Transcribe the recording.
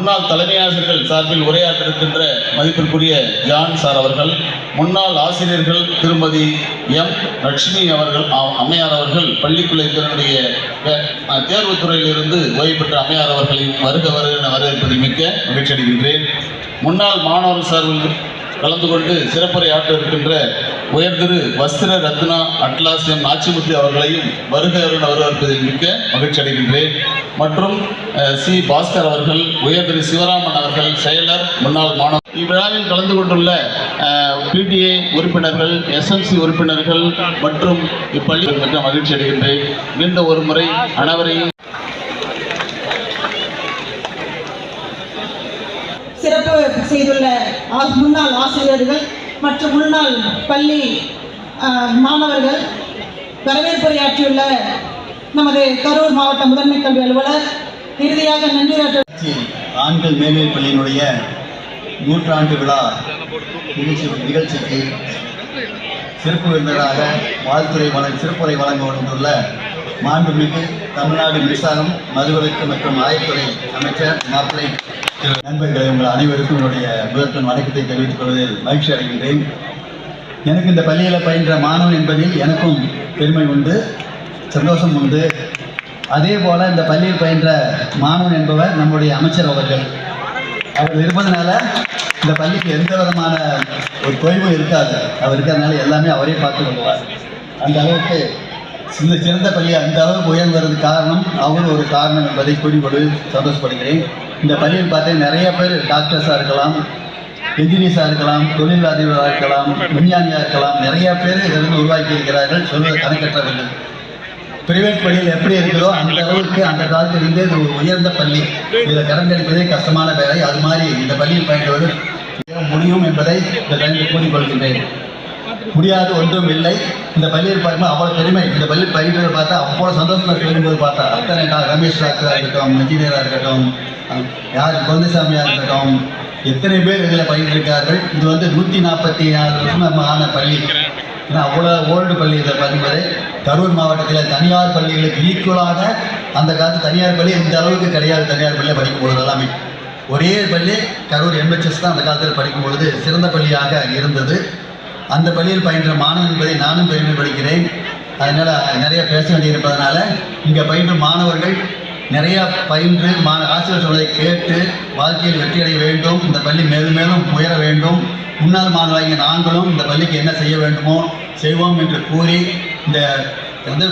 முன்னாள் தலைமை ஆசிரியர்கள் சார்பில் உரையாற்றிருக்கின்ற மதிப்பிற்குரிய ஜான் சார் அவர்கள் முன்னாள் ஆசிரியர்கள் திருமதி எம். லட்சுமி அவர்கள் அம்மையார் அவர்கள் பள்ளிப்பிள்ளைகளுடைய தேர்வுத் துறையிலிருந்து ஓய்வு பெற்ற அம்மையார் அவர்களின் வருக வருக மிக்க மகிழ்ச்சி அடைகின்றேன். முன்னாள் மாணவர் சார்பில் கலந்து கொண்டு சிறப்புரை ஆற்ற இருக்கின்ற உயர்திரு வஸ்திர ரத்னா அட்லாஸ் எம். நாச்சிமுத்து அவர்களையும் வருக வருக வரவேற்பதில் மிக்க மகிழ்ச்சி அடைகின்றேன். மற்றும் சி. பாஸ்கர் அவர்கள் உயர்திரு சிவராமன் அவர்கள் செயலர் முன்னாள் மாணவர். இவ்விழாவில் கலந்து கொண்டுள்ள பிடிஏ உறுப்பினர்கள் எஸ்எம்சி உறுப்பினர்கள் மற்றும் இப்பள்ளி மிக மகிழ்ச்சி அடைகின்றேன். மீண்டும் ஒரு முறை அனைவரையும் சிறப்பு செய்துள்ள முன்னாள் ஆசிரியர்கள் மற்றும் முன்னாள் பள்ளி மாணவர்கள் வரவேற்புரையாற்றியுள்ள நமது கரூர் மாவட்ட முதன்மை கல்வி அலுவலர் இறுதியாக நன்றியாற்ற ஆண்கள் மேல்நிலைப் பள்ளியினுடைய நூற்றாண்டு விழா நிகழ்ச்சி நிகழ்ச்சிக்கு சிறப்பு விருந்தராக வாழ்த்துறை வழங்க சிறப்புரை வழங்க வந்துள்ள மாண்புமிகு தமிழ்நாடு மின்சாரம் மதுவிலக்கு மற்றும் ஆயத்துறை அமைச்சர் மாப்பிள்ளை திரு நண்பர்களே உங்கள் அனைவருக்கும் என்னுடைய முதற்கண் வணக்கத்தை தெரிவித்துக் கொள்வதில் மகிழ்ச்சி அடைகின்றேன். எனக்கு இந்த பள்ளியில் பயின்ற மாணவன் என்பதில் எனக்கும் பெருமை உண்டு. சந்தோஷம் உண்டு. அதே போல் இந்த பள்ளியில் பயின்ற மாணவன் என்பவர் நம்முடைய அமைச்சர் அவர்கள். அவர் இருப்பதனால இந்த பள்ளிக்கு எந்த விதமான ஒரு தொய்வும் இருக்காது. அவர் இருக்கிறதுனால எல்லாமே அவரே பார்த்து கொள்வார். அந்த அளவுக்கு இந்த சிறந்த பள்ளி அந்த அளவுக்கு உயர்ந்ததுக்கு காரணம் அவர் ஒரு காரணம் என்பதை கூறிக்கொண்டு சந்தோஷப்படுகிறேன். இந்த பள்ளியில் பார்த்தீங்கன்னா நிறைய பேர் டாக்டர்ஸாக இருக்கலாம் என்ஜினியர்ஸாக இருக்கலாம் தொழில் அதிபராக இருக்கலாம் விஞ்ஞானியாக இருக்கலாம். நிறைய பேர் இதிலிருந்து உருவாக்கி இருக்கிறார்கள். சொல்வது கணக்கற்றவர்கள் பிரைவேட் பள்ளியில் எப்படி இருக்குதோ அந்த அளவுக்கு அந்த காலத்தில் இருந்தே இது ஒரு உயர்ந்த பள்ளி. இதில் கடன் எடுப்பதே கஷ்டமான வேலை. அது மாதிரி இந்த பள்ளியில் பயின்றுவது முடியும் என்பதை இந்த டைமில் கூறிக்கொள்கின்றேன். முடியாது ஒன்றும் இல்லை. இந்த பள்ளியில் பார்க்கும்போது அவ்வளோ பெருமை. இந்த பள்ளி பயின்றதை பார்த்தா அவ்வளோ சந்தோஷமாக சொல்லும்போது பார்த்தா. அத்தனை டா- ரமேஷ் டாக்டராக இருக்கட்டும் இன்ஜினியராக இருக்கட்டும் யார் குழந்தைசாமியாக இருக்கட்டும் எத்தனை பேர் இதில் பயின்றிருக்கார்கள்? இது வந்து நூற்றி நாற்பத்தி ஆறு வருஷம் ஆன பள்ளி. ஏன்னா அவ்வளோ ஓல்டு பள்ளி இதில் கரூர் மாவட்டத்தில் தனியார் பள்ளிகளுக்கு ஈக்குவலாக அந்த காலத்து தனியார் பள்ளி இந்த அளவுக்கு கிடையாது தனியார் பள்ளியில் படிக்கும் பொழுது எல்லாமே. ஒரே பள்ளி கரூர் எம்ஹெச்எஸ் தான் அந்த காலத்தில் படிக்கும் பொழுது சிறந்த பள்ளியாக இருந்தது. அந்த பள்ளியில் பயின்ற மாணவன் என்பதை நானும் பெருமை படிக்கிறேன் அதனால் நிறைய பேச வேண்டியிருப்பதனால இங்கே பயின்ற மாணவர்கள் நிறையா பயின்று மா ஆசிரியர் சொல்வதை கேட்டு வாழ்க்கையில் வெற்றியடைய வேண்டும். இந்த பள்ளி மேலும் மேலும் உயர வேண்டும். முன்னாள் மாணவர்கள் நாங்களும் இந்த பள்ளிக்கு என்ன செய்ய வேண்டுமோ செய்வோம் என்று கூறி இந்த வந்து